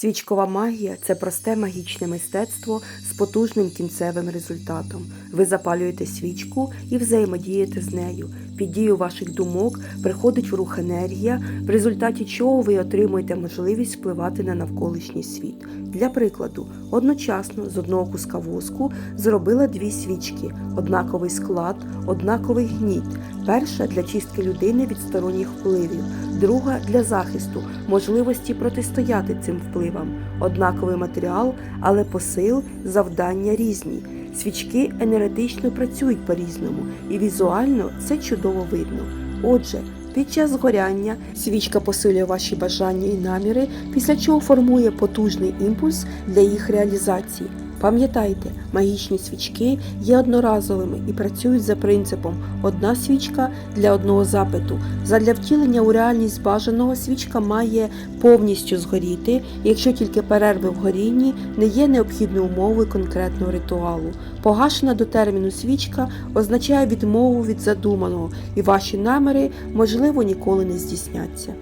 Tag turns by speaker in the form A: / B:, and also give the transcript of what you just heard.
A: Свічкова магія це просте магічне мистецтво з потужним кінцевим результатом. Ви запалюєте свічку і взаємодієте з нею. Під дію ваших думок приходить в рух енергія, в результаті чого ви отримуєте можливість впливати на навколишній світ. Для прикладу, одночасно з одного куска воску зробила дві свічки, однаковий склад, однаковий гніт. Перша для чистки людини від сторонніх впливів, друга для захисту, можливості протистояти цим впливам. Однаковий матеріал, але посил, завдання різні. Свічки енергетично працюють по-різному, і візуально це чудово видно. Отже, під час згоряння свічка посилює ваші бажання і наміри, після чого формує потужний імпульс для їх реалізації. Пам'ятайте, магічні свічки є одноразовими і працюють за принципом одна свічка для одного запиту. Задля втілення у реальність бажаного свічка має повністю згоріти, якщо тільки перерви в горінні не є необхідною умовою конкретного ритуалу. Погашена до терміну свічка означає відмову від задуманого, і ваші наміри, можливо, ніколи не здійсняться.